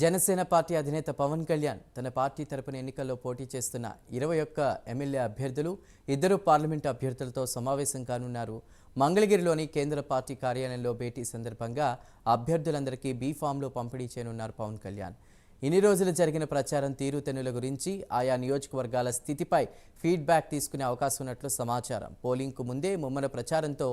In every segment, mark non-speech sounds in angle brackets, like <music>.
Janasena party అధినేత పవన్ కళ్యాణ్ తన party తరపున ఎన్నికల్లో పోటీ చేస్తున్న ఇరవై ఒక్క ఎమ్మెల్యే అభ్యర్థులు ఇద్దరు పార్లమెంటు అభ్యర్థులతో సమావేశం కానున్నారు. మంగళగిరిలోని కేంద్ర పార్టీ కార్యాలయంలో భేటీ సందర్భంగా అభ్యర్థులందరికీ బీ ఫామ్లో పంపిణీ చేయనున్నారు పవన్ కళ్యాణ్. ఇన్ని రోజులు జరిగిన ప్రచారం తీరుతెన్నుల గురించి ఆయా నియోజకవర్గాల స్థితిపై ఫీడ్బ్యాక్ తీసుకునే అవకాశం ఉన్నట్లు సమాచారం. పోలింగ్కు ముందే ముమ్మల ప్రచారంతో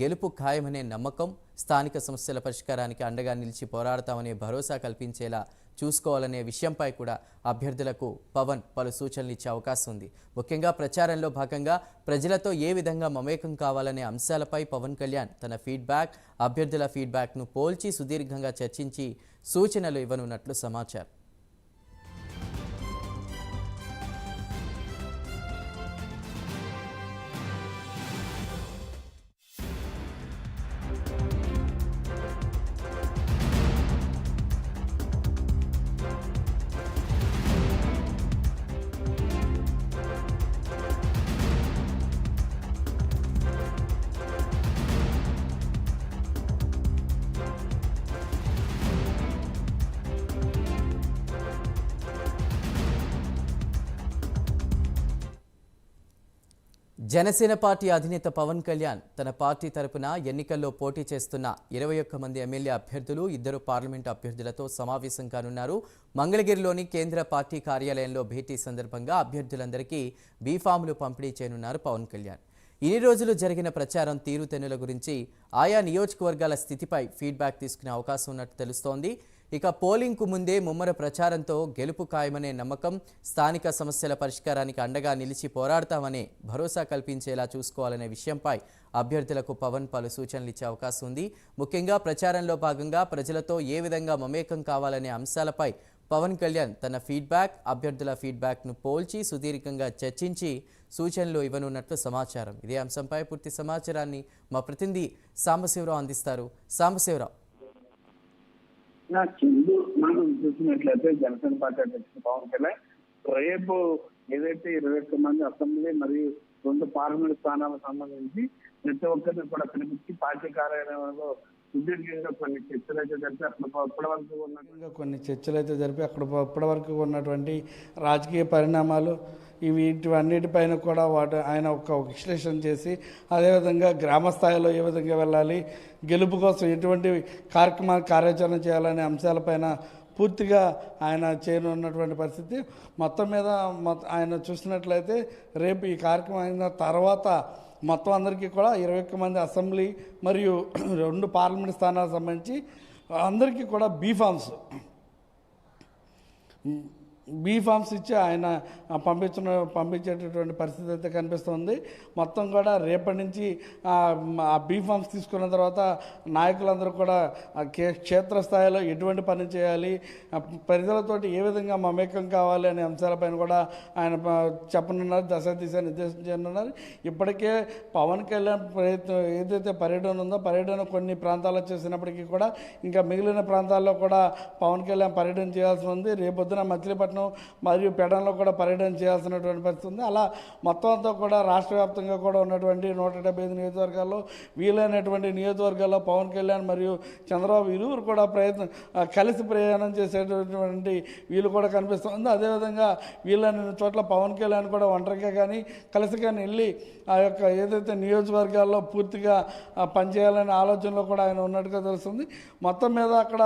గెలుపు ఖాయమనే నమ్మకం స్థానిక సమస్యల పరిష్కారానికి అండగా నిలిచి పోరాడతామనే భరోసా కల్పించేలా చూసుకోవాలనే విషయంపై కూడా అభ్యర్థులకు పవన్ పలు సూచనలు ఇచ్చే అవకాశం ఉంది. ముఖ్యంగా ప్రచారంలో భాగంగా ప్రజలతో ఏ విధంగా మమేకం కావాలనే అంశాలపై పవన్ కళ్యాణ్ తన ఫీడ్బ్యాక్ అభ్యర్థుల ఫీడ్బ్యాక్ను పోల్చి సుదీర్ఘంగా చర్చించి సూచనలు ఇవ్వనున్నట్లు సమాచారం. జనసేన పార్టీ అధినేత పవన్ కళ్యాణ్ తన పార్టీ తరపున ఎన్నికల్లో పోటీ చేస్తున్న ఇరవై ఒక్క మంది ఎమ్మెల్యే అభ్యర్థులు ఇద్దరు పార్లమెంటు అభ్యర్థులతో సమావేశం కానున్నారు. మంగళగిరిలోని కేంద్ర పార్టీ కార్యాలయంలో భేటీ సందర్భంగా అభ్యర్థులందరికీ బీఫాములు పంపిణీ చేయనున్నారు పవన్ కళ్యాణ్. ఇన్ని రోజులు జరిగిన ప్రచారం తీరుతెన్నుల గురించి ఆయా నియోజకవర్గాల స్థితిపై ఫీడ్బ్యాక్ తీసుకునే అవకాశం ఉన్నట్టు తెలుస్తోంది. ఇక పోలింగ్కు ముందే ముమ్మర ప్రచారంతో గెలుపు ఖాయమనే నమ్మకం స్థానిక సమస్యల పరిష్కారానికి అండగా నిలిచి పోరాడతామనే భరోసా కల్పించేలా చూసుకోవాలనే విషయంపై అభ్యర్థులకు పవన్ పలు సూచనలు ఇచ్చే అవకాశం ఉంది. ముఖ్యంగా ప్రచారంలో భాగంగా ప్రజలతో ఏ విధంగా మమేకం కావాలనే అంశాలపై పవన్ కళ్యాణ్ తన ఫీడ్బ్యాక్ అభ్యర్థుల ఫీడ్బ్యాక్ను పోల్చి సుదీర్ఘంగా చర్చించి సూచనలు ఇవ్వనున్నట్లు సమాచారం. ఇదే అంశంపై పూర్తి సమాచారాన్ని మా ప్రతినిధి సాంబశివరావు అందిస్తారు. సాంబశివరావు. నా చిందు మనం చూసినట్లయితే జనసేన పార్టీ అధ్యక్షుడు పవన్ కళ్యాణ్ రేపు ఏదైతే ఇరవై ఒక్క మంది అసెంబ్లీ మరియు రెండు పార్లమెంట్ స్థానాలకు సంబంధించి ప్రతి ఒక్కరిని కూడా పిలిపించి పార్టీ కార్యాలయంలో సుదీర్ఘంగా కొన్ని చర్చలు అయితే జరిపి అక్కడ ఇప్పటి వరకు ఉన్నటువంటి కొన్ని చర్చలు అయితే జరిపి అక్కడ ఇప్పటి వరకు ఉన్నటువంటి రాజకీయ పరిణామాలు వీటివన్నిటిపైన కూడా వాటి ఆయన ఒక విశ్లేషణ చేసి అదేవిధంగా గ్రామ స్థాయిలో ఏ విధంగా వెళ్ళాలి గెలుపు కోసం ఎటువంటి కార్యక్రమాలు కార్యాచరణ చేయాలనే అంశాలపైన పూర్తిగా ఆయన చేయనున్నటువంటి పరిస్థితి. మొత్తం మీద ఆయన చూసినట్లయితే రేపు ఈ కార్యక్రమం అయిన తర్వాత మొత్తం అందరికీ కూడా ఇరవై ఒక్క మంది అసెంబ్లీ మరియు <clears throat> రెండు పార్లమెంట్ స్థానాలకు సంబంధించి అందరికీ కూడా బీఫామ్స్ బీ ఫామ్స్ ఇచ్చి ఆయన పంపించిన పంపించేటటువంటి పరిస్థితి అయితే కనిపిస్తుంది. మొత్తం కూడా రేపటి నుంచి ఆ, బీ ఫామ్స్ తీసుకున్న తర్వాత నాయకులందరూ కూడా క్షేత్రస్థాయిలో ఎటువంటి పని చేయాలి ప్రజలతోటి ఏ విధంగా మమేకం కావాలి అనే అంశాలపైన కూడా ఆయన చెప్పనున్నారు దశ దిశ నిర్దేశించనున్నారు ఇప్పటికే పవన్ కళ్యాణ్ ప్రయత్నం ఏదైతే పర్యటన ఉందో పర్యటన కొన్ని ప్రాంతాల్లో చేసినప్పటికీ కూడా ఇంకా మిగిలిన ప్రాంతాల్లో కూడా పవన్ కళ్యాణ్ పర్యటన చేయాల్సి ఉంది. రేపొద్దున మచిలీపట్నం మరియు పెడంలో కూడా పర్యటన చేయాల్సినటువంటి పరిస్థితి ఉంది. అలా మొత్తం అంతా కూడా రాష్ట్ర వ్యాప్తంగా కూడా ఉన్నటువంటి నూట డెబ్బై ఐదు నియోజకవర్గాల్లో వీలైనటువంటి నియోజకవర్గాల్లో పవన్ కళ్యాణ్ మరియు చంద్రబాబు ఇరువురు కూడా ప్రయత్నం కలిసి ప్రయాణం చేసేటటువంటి వీలు కూడా కనిపిస్తుంది అదేవిధంగా వీళ్ళని చోట్ల పవన్ కళ్యాణ్ కూడా ఒంటరిగా కానీ కలిసి కానీ వెళ్ళి ఆ యొక్క ఏదైతే నియోజకవర్గాల్లో పూర్తిగా పనిచేయాలనే ఆలోచనలో కూడా ఆయన ఉన్నట్టుగా తెలుస్తుంది. మొత్తం మీద అక్కడ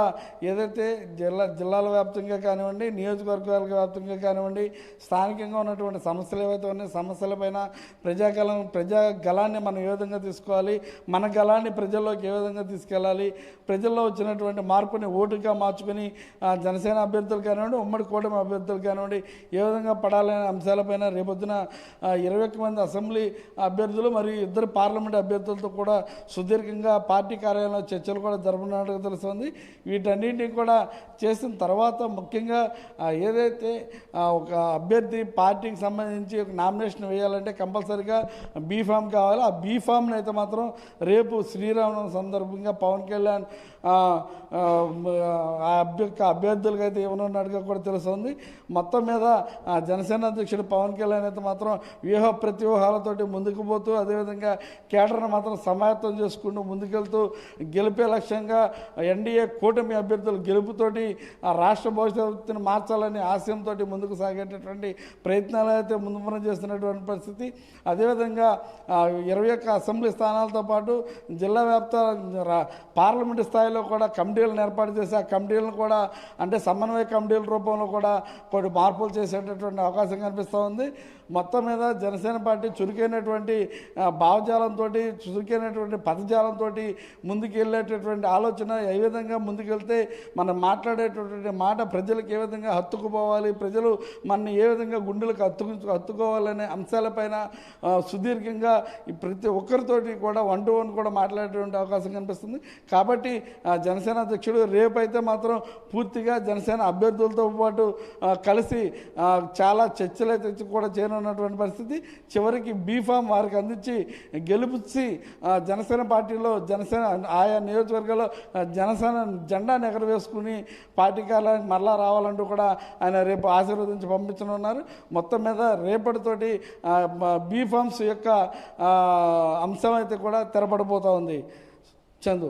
ఏదైతే జిల్లా జిల్లాల వ్యాప్తంగా కానివ్వండి నియోజకవర్గాల వ్యాప్తంగా కానివ్వండి స్థానికంగా ఉన్నటువంటి సమస్యలు ఏవైతే ఉన్నాయో సమస్యలపైన ప్రజాగలం ప్రజా గలాన్ని మనం ఏ విధంగా తీసుకోవాలి మన గలాన్ని ప్రజల్లోకి ఏ విధంగా తీసుకెళ్ళాలి ప్రజల్లో వచ్చినటువంటి మార్పుని ఓటుగా మార్చుకుని జనసేన అభ్యర్థులు కానివ్వండి ఉమ్మడి కూటమి అభ్యర్థులు కానివ్వండి ఏ విధంగా పడాలనే అంశాలపైన రేపొద్దున ఇరవై మంది అసెంబ్లీ అభ్యర్థులు మరియు ఇద్దరు పార్లమెంట్ అభ్యర్థులతో కూడా సుదీర్ఘంగా పార్టీ కార్యాలయంలో చర్చలు కూడా జరుపుతున్నట్టుగా తెలుస్తుంది. వీటన్నింటినీ కూడా చేసిన తర్వాత ముఖ్యంగా ఏదైతే ఏదైతే ఒక అభ్యర్థి పార్టీకి సంబంధించి ఒక నామినేషన్ వేయాలంటే కంపల్సరిగా బీ ఫామ్ కావాలి. ఆ బీ ఫామ్ని అయితే మాత్రం రేపు శ్రీరామనవమి సందర్భంగా పవన్ కళ్యాణ్ ఆ, అభ్యర్థులకు అయితే ఇవ్వనున్నట్టుగా కూడా తెలుస్తుంది. మొత్తం మీద ఆ, జనసేన అధ్యక్షుడు పవన్ కళ్యాణ్ అయితే మాత్రం వ్యూహ ప్రతివ్యూహాలతోటి ముందుకు పోతూ అదేవిధంగా కేటర్ను మాత్రం సమాయత్తం చేసుకుంటూ ముందుకెళ్తూ గెలిపే లక్ష్యంగా ఎన్డీఏ కూటమి అభ్యర్థులు గెలుపుతోటి ఆ రాష్ట్ర భవిష్యత్తును మార్చాలని హాస్యంతో ముందుకు సాగేటటువంటి ప్రయత్నాలు అయితే ముందు మనం చేస్తున్నటువంటి పరిస్థితి. అదేవిధంగా ఇరవై ఒక్క అసెంబ్లీ స్థానాలతో పాటు జిల్లా వ్యాప్త పార్లమెంటు స్థాయిలో కూడా కమిటీలను ఏర్పాటు చేసి ఆ కమిటీలను కూడా అంటే సమన్వయ కమిటీల రూపంలో కూడా కొన్ని మార్పులు చేసేటటువంటి అవకాశం కనిపిస్తూ ఉంది. మొత్తం మీద జనసేన పార్టీ చురుకైనటువంటి భావజాలంతో చురుకైనటువంటి పదజాలంతో ముందుకు వెళ్ళేటటువంటి ఆలోచన ఏ విధంగా ముందుకెళ్తే మనం మాట్లాడేటటువంటి మాట ప్రజలకు ఏ విధంగా హత్తుకుపోవాలి ప్రజలు మనని ఏ విధంగా గుండెలకు అత్తుకు అత్తుకోవాలనే అంశాలపైన సుదీర్ఘంగా ప్రతి ఒక్కరితోటి కూడా వన్ టు వన్ కూడా మాట్లాడేటువంటి అవకాశం కనిపిస్తుంది. కాబట్టి జనసేన అధ్యక్షుడు రేపైతే మాత్రం పూర్తిగా జనసేన అభ్యర్థులతో పాటు కలిసి చాలా చర్చలు అయితే కూడా చేరనున్నటువంటి పరిస్థితి. చివరికి బీఫామ్ వారికి అందించి గెలుపుచ్చి జనసేన పార్టీలో జనసేన ఆయా నియోజకవర్గాల్లో జనసేన జెండా నెగరవేసుకుని పార్టీ కార్యాలయానికి మరలా రావాలంటూ కూడా ఆయన రేపు ఆశీర్వదించి పంపించనున్నారు. మొత్తం మీద రేపటితోటి బీఫామ్స్ యొక్క అంశం అయితే కూడా తెరపడిపోతూ ఉంది. చందు.